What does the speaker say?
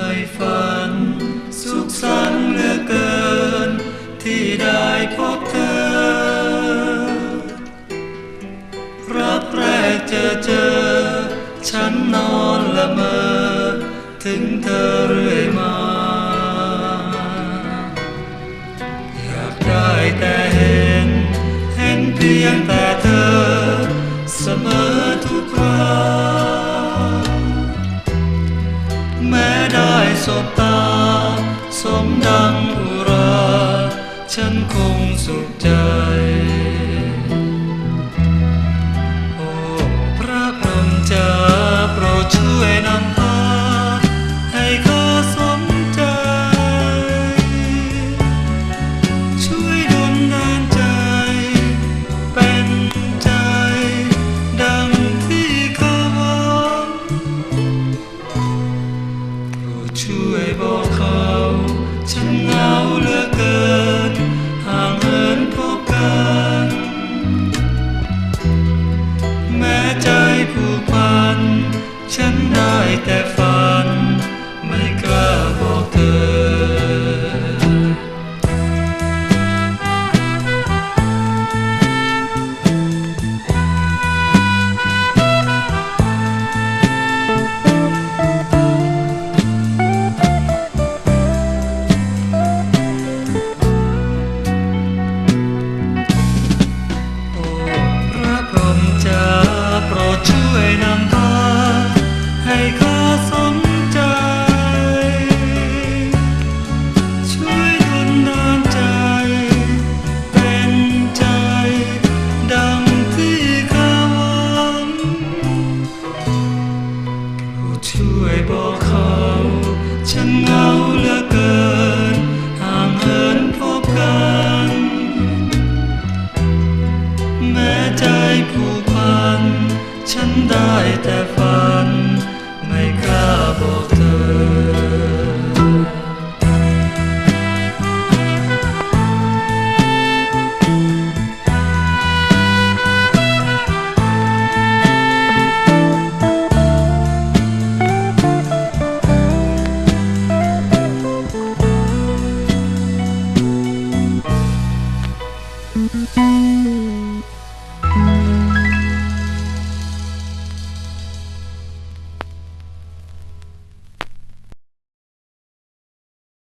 ไม่ฝัน สุขสันต์เหลือเกิน ที่ได้พบเธอ รักแรกเจอเจอ ฉันนอนละเมอ ถึงเธอเรื่อยมา อยากได้แต่เห็น เห็นเพียงแต่เธอ เสมอทุกครา แม้ได้สบตา สมดังอุรา ฉันคงสุขใจ น ช่วยบอกเขา ฉันเหงาเหลือเกิน ห่างเหินพบกัน แม้ใจผูกพัน ฉันได้แต่ฝัน ไม่กล้าบอก